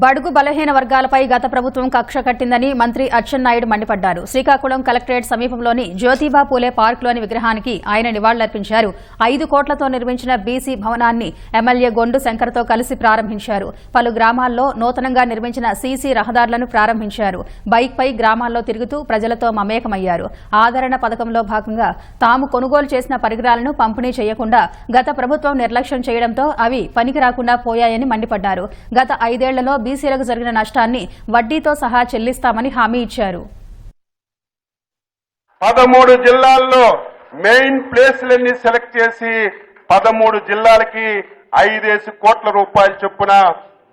బడుగు బలహీన వర్గాలపై గత ప్రభుత్వం కక్ష కట్టిందని మంత్రి అచ్చెన్నాయుడు మండిపడ్డారు. శ్రీకాకుళం కలెక్టరేట్ సమీపంలోని జ్యోతిబా పూలే పార్కులోని విగ్రహానికి ఆయన నివాళులర్పించారు. ఐదు కోట్లతో నిర్మించిన బీసీ భవనాన్ని ఎమ్మెల్యే గొండు శంకర్తో కలిసి ప్రారంభించారు. పలు గ్రామాల్లో నూతనంగా నిర్మించిన సీసీ రహదారులను ప్రారంభించారు. బైక్పై గ్రామాల్లో తిరుగుతూ ప్రజలతో మమేకమయ్యారు. ఆదరణ పథకంలో భాగంగా తాము కొనుగోలు చేసిన పరికరాలను పంపిణీ చేయకుండా గత ప్రభుత్వం నిర్లక్ష్యం చేయడంతో అవి పనికి రాకుండా పోయాయని మండిపడ్డారు. గత ఐదేళ్ళలో బీసీలకు జరిగిన నష్టాన్ని వడ్డీతో సహా చెల్లిస్తామని హామీ ఇచ్చారు. పదమూడు జిల్లాల్లో మెయిన్ ప్లేస్లన్నీ సెలెక్ట్ చేసి పదమూడు జిల్లాలకి ఐదేసి కోట్ల రూపాయల చొప్పున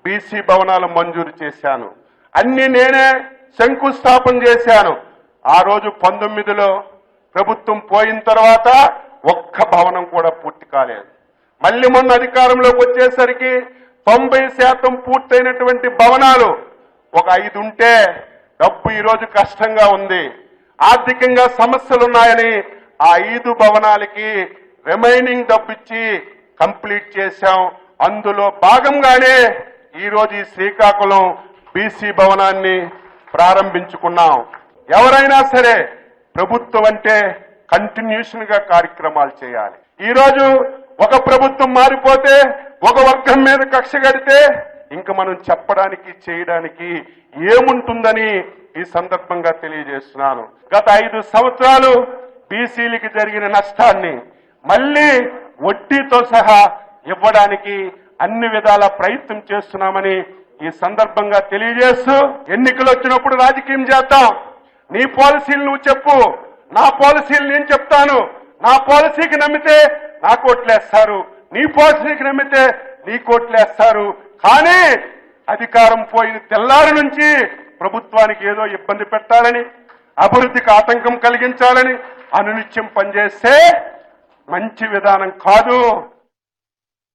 బీసీ భవనాలు మంజూరు చేశాను. అన్ని నేనే శంకుస్థాపన చేశాను. ఆ రోజు పంతొమ్మిదిలో ప్రభుత్వం పోయిన తర్వాత ఒక్క భవనం కూడా పూర్తి కాలేదు. మళ్ళీ మొన్న అధికారంలోకి వచ్చేసరికి తొంభై శాతం పూర్తయినటువంటి భవనాలు ఒక ఐదు ఉంటే డబ్బు ఈరోజు కష్టంగా ఉంది. ఆర్థికంగా సమస్యలు ఉన్నాయని ఆ ఐదు భవనాలకి రిమైనింగ్ డబ్బు ఇచ్చి కంప్లీట్ చేశాం. అందులో భాగంగానే ఈరోజు ఈ శ్రీకాకుళం బీసీ భవనాన్ని ప్రారంభించుకున్నాం. ఎవరైనా సరే ప్రభుత్వం అంటే కంటిన్యూషన్గా కార్యక్రమాలు చేయాలి. ఈరోజు ఒక ప్రభుత్వం మారిపోతే ఒక వర్గం మీద కక్ష కడితే ఇంకా మనం చెప్పడానికి చేయడానికి ఏముంటుందని ఈ సందర్భంగా తెలియజేస్తున్నాను. గత ఐదు సంవత్సరాలు బీసీలకి జరిగిన నష్టాన్ని మళ్ళీ వడ్డీతో సహా ఇవ్వడానికి అన్ని విధాల ప్రయత్నం చేస్తున్నామని ఈ సందర్భంగా తెలియజేస్తూ ఎన్నికలు వచ్చినప్పుడు రాజకీయం చేద్దాం. నీ పాలసీలు నువ్వు చెప్పు. నా పాలసీలు నేను చెప్తాను. నా పాలసీకి నమ్మితే నా ఓట్లేస్తారు నీ పాలసీకి నమ్మితే నీ కోట్లేస్తారు కానీ అధికారం పోయిన తెల్లారి నుంచి ప్రభుత్వానికి ఏదో ఇబ్బంది పెట్టాలని అభివృద్ధికి ఆటంకం కలిగించాలని అనునిత్యం పనిచేస్తే మంచి విధానం కాదు.